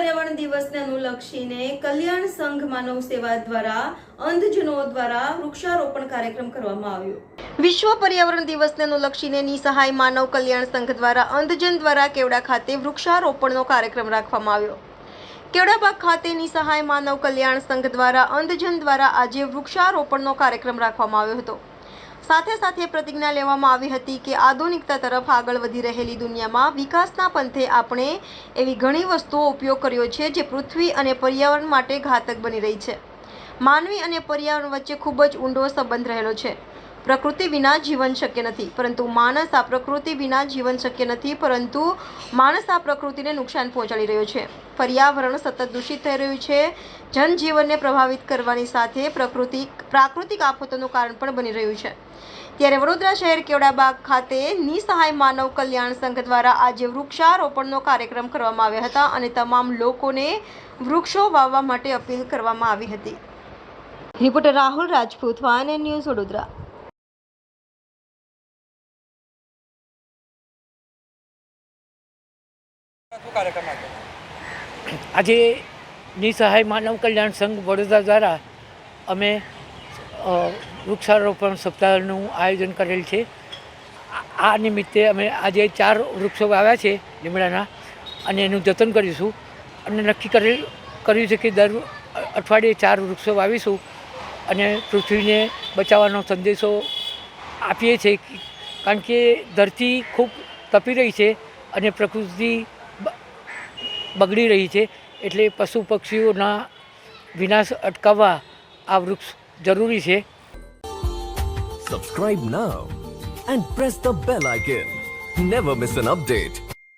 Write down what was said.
પર્યાવરણ દિવસને અનુલક્ષીને કલ્યાણ સંઘ માનવ સેવા દ્વારા, અંધજનો દ્વારા વૃક્ષારોપણ કાર્યક્રમ કરવામાં આવ્યો. વિશ્વ પર્યાવરણ દિવસને અનુલક્ષીને નિસહાય માનવ કલ્યાણ સંઘ દ્વારા, અંધજન દ્વારા કેવડા ખાતે વૃક્ષારોપણનો કાર્યક્રમ રાખવામાં આવ્યો. કેવડાબાગ ખાતે નિસહાય માનવ કલ્યાણ સંઘ દ્વારા, અંધજન દ્વારા આજે વૃક્ષારોપણનો કાર્યક્રમ રાખવામાં આવ્યો હતો. સાથે સાથે પ્રતિજ્ઞા લેવામાં આવી હતી કે આધુનિકતા તરફ આગળ વધી રહેલી દુનિયામાં વિકાસના પંથે આપણે એવી ઘણી વસ્તુઓ ઉપયોગ કર્યો છે જે પૃથ્વી અને પર્યાવરણ માટે ઘાતક બની રહી છે. માનવી અને પર્યાવરણ વચ્ચે ખૂબ જ ઊંડો સંબંધ રહેલો છે. પ્રકૃતિ વિના જીવન શક્ય નથી. પરંતુ માણસ આ પ્રકૃતિ વિના જીવન શક્ય નથી, પરંતુ માણસ આ પ્રકૃતિને નુકસાન પહોંચાડી રહ્યો છે. પર્યાવરણ સતત દૂષિત થઈ રહ્યું છે. જનજીવનને પ્રભાવિત કરવાની સાથે પ્રકૃતિ, પ્રાકૃતિક આફતોનું કારણ પણ બની રહ્યું છે. ત્યારે વડોદરા શહેર કેવડાબાગ ખાતે નિસહાય માનવ કલ્યાણ સંઘ દ્વારા આજે વૃક્ષારોપણનો કાર્યક્રમ કરવામાં આવ્યા હતા અને તમામ લોકોને વૃક્ષો વાવવા માટે અપીલ કરવામાં આવી હતી. રિપોર્ટર રાહુલ રાજપૂત વાન ન્યૂઝ વડોદરા. આજે નિસહાય માનવ કલ્યાણ સંઘ વડોદરા દ્વારા અમે વૃક્ષારોપણ સપ્તાહનું આયોજન કરેલ છે. આ- નિમિત્તે અમે આજે ચાર વૃક્ષો વાવ્યા છે લીમડાના અને એનું જતન કરીશું. અને નક્કી કરેલ, કર્યું છે કે દર અઠવાડિયે ચાર વૃક્ષો વાવીશું અને પૃથ્વીને બચાવવાનો સંદેશો આપીએ છીએ. કારણ કે ધરતી ખૂબ તપી રહી છે અને પ્રકૃતિ બગડી રહી છે એટલે પશુ પક્ષીઓના વિનાશ અટકાવવા આ વૃક્ષ જરૂરી છે Subscribe now and press the bell icon. Never miss an update.